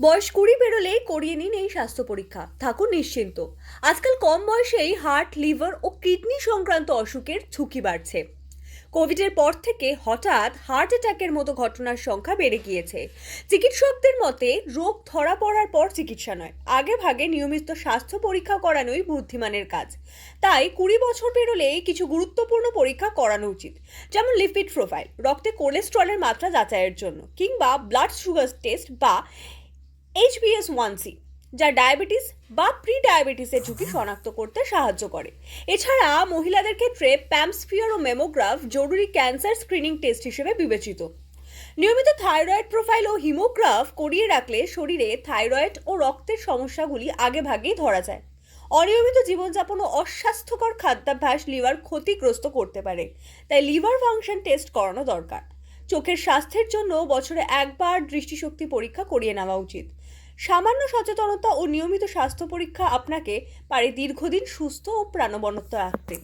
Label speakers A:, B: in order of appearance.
A: বয়স কুড়ি পেরোলেই করিয়ে নিন এই স্বাস্থ্য পরীক্ষা। থাকুন নিশ্চিন্ত। আজকাল কম বয়সেই হার্ট, লিভার ও কিডনি সংক্রান্ত অসুখের ঝুঁকি বাড়ছে। কোভিডের পর থেকে হঠাৎ হার্ট অ্যাটাকের মতো ঘটনার সংখ্যা বেড়ে গিয়েছে। চিকিৎসকদের মতে, রোগ ধরা পড়ার পর চিকিৎসা নয়, আগে ভাগে নিয়মিত স্বাস্থ্য পরীক্ষা করানোই বুদ্ধিমানের কাজ। তাই কুড়ি বছর পেরোলেই কিছু গুরুত্বপূর্ণ পরীক্ষা করানো উচিত, যেমন লিপিড প্রোফাইল রক্তে কোলেস্ট্রলের মাত্রা যাচাইয়ের জন্য, কিংবা ব্লাড সুগার টেস্ট বা এইচবিএস ওয়ান সি যা ডায়াবেটিস বা প্রি ডায়াবেটিসের ঝুঁকি শনাক্ত করতে সাহায্য করে। এছাড়া মহিলাদের ক্ষেত্রে প্যামস্ফিয়ার ও মেমোগ্রাফ জরুরি ক্যান্সার স্ক্রিনিং টেস্ট হিসেবে বিবেচিত। নিয়মিত থাইরয়েড প্রোফাইল ও হিমোগ্রাফ করিয়ে রাখলে শরীরে থাইরয়েড ও রক্তের সমস্যাগুলি আগে ভাগেই ধরা যায়। অনিয়মিত জীবনযাপন ও অস্বাস্থ্যকর খাদ্যাভ্যাস লিভার ক্ষতিগ্রস্ত করতে পারে। তাই লিভার ফাংশন টেস্ট করানো দরকার। চোখের স্বাস্থ্যের জন্য বছরে একবার দৃষ্টিশক্তি পরীক্ষা করিয়ে নেওয়া উচিত। সামান্য সচেতনতা ও নিয়মিত স্বাস্থ্য পরীক্ষা আপনাকে পারে দীর্ঘদিন সুস্থ ও প্রাণবন্ত রাখতে।